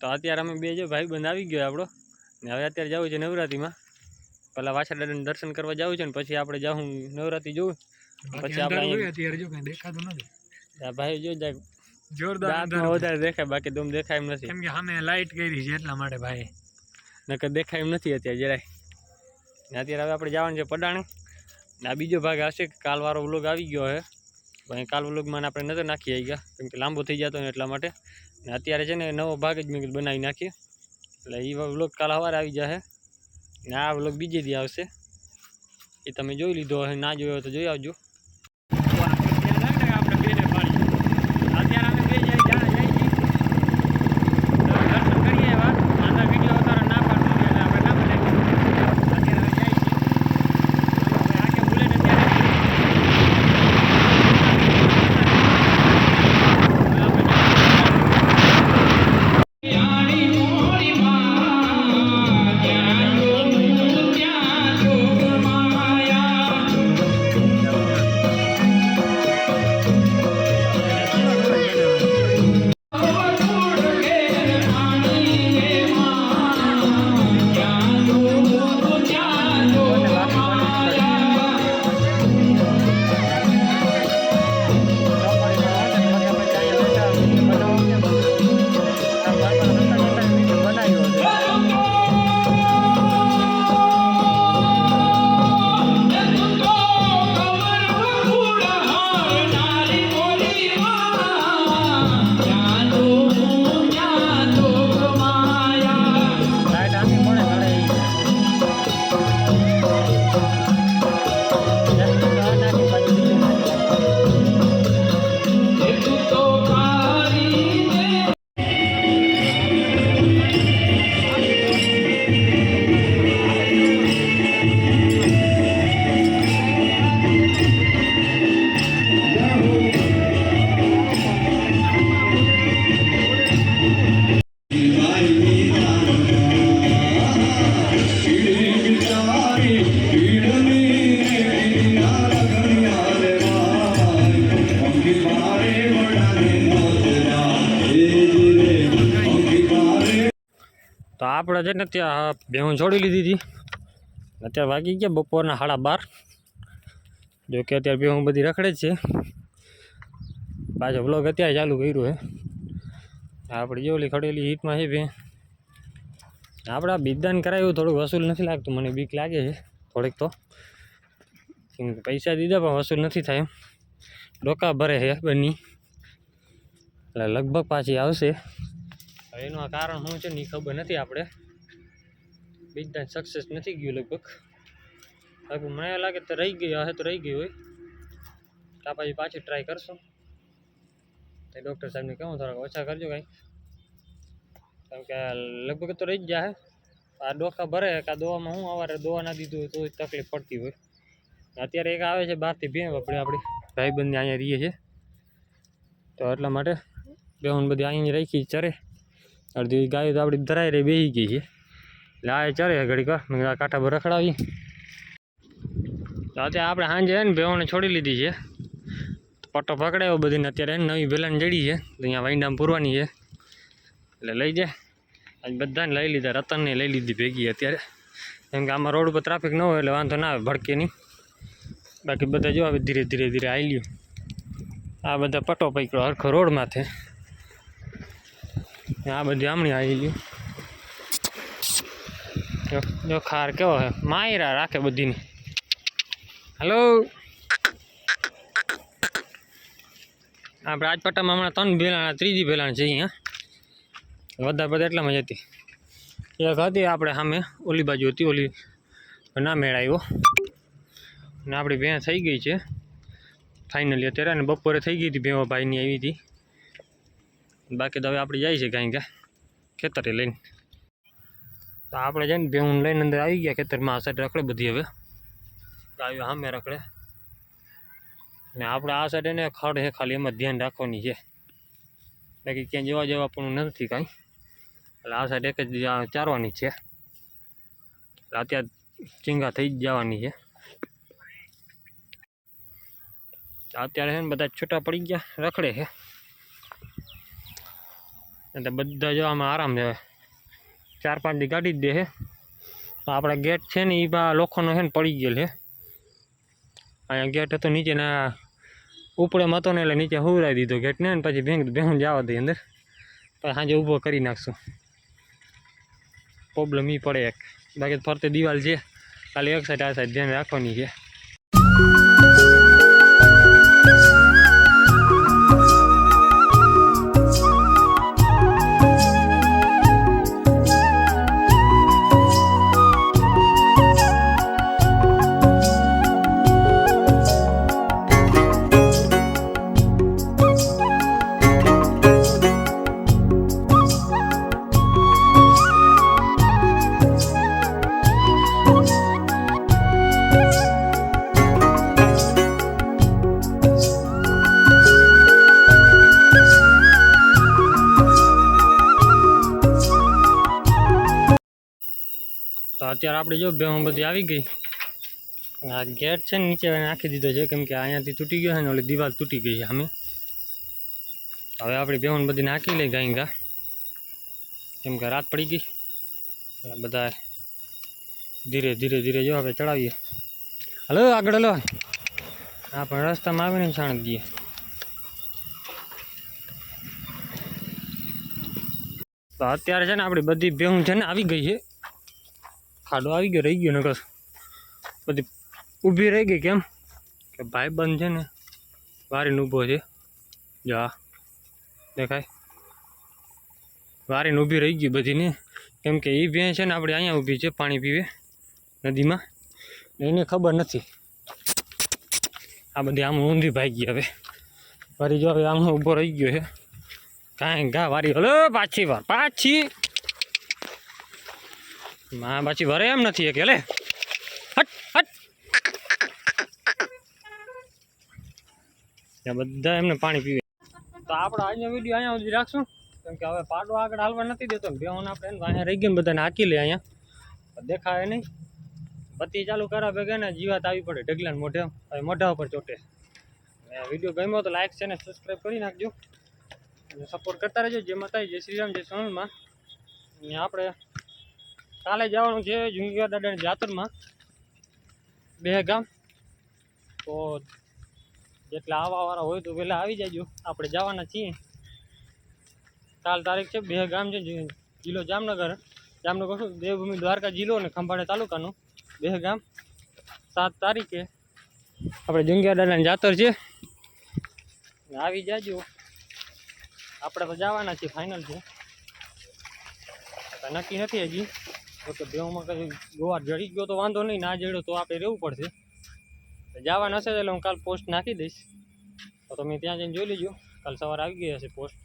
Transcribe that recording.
તો અત્યારે અમે બે જો ભાઈ બંધ આવી ગયો આપણો. ને હવે અત્યારે જવું છે નવરાત્રિમાં. પહેલાં વાછા દાદાને દર્શન કરવા જવું છે ને પછી આપણે જાઉં નવરાત્રિ જોવું. પછી આપણે ભાઈ જો જોરદાર વધારે દેખાય બાકી દેખાય એમ નથી. કેમ કે સામે લાઈટ કરી છે એટલા માટે ભાઈ. નકર દેખાય એમ નથી અત્યારે જરાય. ને અત્યારે હવે આપણે જવાનું છે પડાણે. ને આ બીજો ભાગ હશે કાલવાળો વ્લોગ આવી ગયો છે કાલ વ્લોગમાં આપણે નજર નાખી આવી ગયા. કેમ કે લાંબો થઈ જતો ને એટલા માટે. અત્યારે છે ને નવો ભાગ જ મેં બનાવી નાખ્યો એટલે એ વ્લોગ કાલ સવારે આવી જશે ને આ વ્લોગ બીજે દી આવશે. એ તમે જોઈ લીધો હશે ના જોયો તો જોઈ આવજો. આપણે છે ને ત્યાં ભેહું છોડી લીધી હતી. અત્યારે વાગી ગયા બપોરના સાડા બાર. જો કે અત્યારે ભેહું બધી રખડે જ છે. પાછો બ્લોગ અત્યારે ચાલુ કર્યું છે આપણે જે ઓલી ખડેલી હીટમાં છે ભે આપણે આ બીજદાન કરાવ્યું થોડુંક વસૂલ નથી લાગતું, મને બીક લાગે છે થોડીક તો. પૈસા દીધા પણ વસૂલ નથી થાય એમ. ડોકા ભરે છે બની. એટલે લગભગ પાછી આવશે. એનું આ કારણ શું છે ને એ ખબર નથી આપણે. બીજા સક્સેસ નથી ગયું લગભગ. હવે મને લાગે તો રહી ગઈ હશે તો રહી ગઈ હોય. તો પછી પાછી ટ્રાય કરશું. તો ડૉક્ટર સાહેબને કહું, થોડાક ઓછા કરજો કાંઈ. કારણ કે લગભગ તો રહી જ જાય આ ડોખા ભરે, કે આ દવામાં હું અવારે દવા ના દીધું હોય તો તકલીફ પડતી હોય. અત્યારે એક આવે છે બહારથી ભેં આપણે, આપણી ભાઈબંધને અહીંયા રહીએ છીએ. તો એટલા માટે બેહુન બધી અહીંયા રાખી ચરે. અડધી ગાયો તો આપણી ધરાઈ રહી, બેસી ગઈ છે. એટલે આ ચાલે ઘડીક કાંઠા પર રખડાવી તો અત્યારે આપણે સાંજે ને ભેવાને છોડી લીધી છે. પટ્ટો પકડાયો બધીને, અત્યારે નવી ભેલાને જડી છે. અહીંયા વાઈંડામાં પૂરવાની છે. એટલે લઈ જાય આજ બધાને લઈ લીધા, રતનને લઈ લીધી ભેગી અત્યારે. કેમ કે આમાં રોડ ઉપર ટ્રાફિક ન હોય એટલે વાંધો ના આવે, ભડકે નહીં. બાકી બધા જો હવે ધીરે ધીરે ધીરે આવી આ બધા પટ્ટો પકડ્યો, હરખો રોડ માથે આ બધી આમણી આવી ગયું જો ખાર કેવો છે? માયરા રાખે બધીની. હલો આપણે રાજપટ્ટામાં હમણાં ત્રણ ભેલાણા ત્રીજી ભેલાણ છે અહીંયા વધારે બધા એટલામાં જ હતી. એક હતી આપણે સામે, ઓલી બાજુ હતી, ઓલી ના મેળાયો અને આપણી ભેણ થઈ ગઈ છે. ફાઇનલી અત્યારે અને બપોરે થઈ ગઈ હતી ભેવા ભાઈની આવી હતી. બાકી તો હવે આપણે જાય છે કાંઈ ક્યાં ખેતરે લઈને. તો આપણે જઈને ભેહું લઈને અંદર આવી ગયા ખેતરમાં, આ સાઈડ રખડે બધી હવે. ગાયો સામે રખડે. ને આપણે આ સાઈડ એને ખડ છે ખાલી, એમાં ધ્યાન રાખવાની છે. બાકી ક્યાંય જવા જવા પણ નથી કાંઈ. એટલે આ સાઈડ એક જ ચારવાની છે. એટલે અત્યારે ચીંગા થઈ જ જવાની છે. અત્યારે છે ને બધા છૂટા પડી ગયા, રખડે છે. એટલે બધા જો આરામ છે. ચાર પાંચ દી કાઢી જ દે છે. આપણે ગેટ છે ને એ બા લોખંડનો છે ને, પડી ગયેલ છે. અહીંયા ગેટ હતો, નીચેના ઉપડેમ હતો ને, એટલે નીચે હુવરાવી દીધો ગેટ ને પછી ભેંગ ભેહું જવા દઈએ અંદર. પછી સાંજે ઊભો કરી નાખશું. પ્રોબ્લેમ એ પડે એક. બાકી ફરતે દિવાલ છે. ખાલી એક સાઈડ આ સાઈડ ધ્યાન રાખવાની છે. અત્યારે આપણે જો બેહું બધી આવી ગઈ. આ ગેટ છે ને નીચે નાખી દીધો છે, કેમ કે અહીંયાથી તૂટી ગયો છે ને ઓલી દિવાલ તૂટી ગઈ છે સામે. હવે આપણી બેહું બધી નાખી લઈ ગાઈ ગા કેમ કે રાત પડી ગઈ. એટલે બધા ધીરે ધીરે ધીરે જો હવે ચડાવીએ. હલો, આગળ હલો. હા પણ રસ્તામાં આવીને છાણ દઈએ તો અત્યારે છે ને આપણી બધી બેહું છે ને આવી ગઈ છે. ખાડો આવી ગયો, રહી ગયો નકર. બધી ઊભી રહી ગઈ કેમ? કે ભાઈ બંધ છે ને, વારીને ઊભો છે. જા, દેખાય. વારીને ઊભી રહી ગઈ બધી ને કેમ કે એ ભેં છે ને, આપણે અહીંયા ઊભી છે, પાણી પીવે, નદીમાં. એને ખબર નથી. આ બધી આમ ઊંધી ભાગી હવે. વારી જો હવે આમ ઊભો રહી ગયો છે. કાંઈ ગા, વારી. હલો, પાછી વાર પાછી. માં પાછી ભરે એમ નથી કે લે હટ હટ. ત્યાં બધા એમને પાણી પીવે. તો આપણે આજનો વીડિયો અહીંયા સુધી રાખશું. કેમ કે હવે પાડો આગળ હાલવા નથી દેતો. બે આપણે અહીંયા રહી ગયું બધાને હાકી લે અહીંયા. દેખાય નહીં. બત્તી ચાલુ કરા ભેગા ને જીવાત આવી પડે ઢગલાને મોઢે. મોઢા ઉપર ચોટે. વીડિયો ગમ્યો તો લાઈક છે ને સબસ્ક્રાઈબ કરી નાખજો. સપોર્ટ કરતા રહેજો. જે માતાજી, જય શ્રી રામ, જય સોનલમાં. આપણે કાલે જવાનું છે જુંગીયા દાદાની જાતરમાં. બે ગામ. તો જેટલા આવવાવાળા હોય તો પહેલાં આવી જાજો. આપણે જવાના છીએ. કાલ તારીખ છે, બે ગામ છે જિલ્લો જામનગર. જામનગર શું? દેવભૂમિ દ્વારકા જિલ્લો અને ખંભાળિયા તાલુકાનો. બે ગામ. સાત તારીખે આપણે જુંગિયા દાદાની જાતર છે. આવી જાજો. આપણે તો જવાના છીએ, ફાઇનલ છે. નક્કી નથી હજી. તો કે કંઈ ગોવા જડી ગયો તો વાંધો નહીં, ના જડ્યો તો આપણે રહેવું પડશે. જવા હશે એટલે હું કાલ પોસ્ટ નાખી દઈશ. તો તમે ત્યાં જઈને જોઈ લેજો. કાલ સવારે આવી ગઈ હશે પોસ્ટ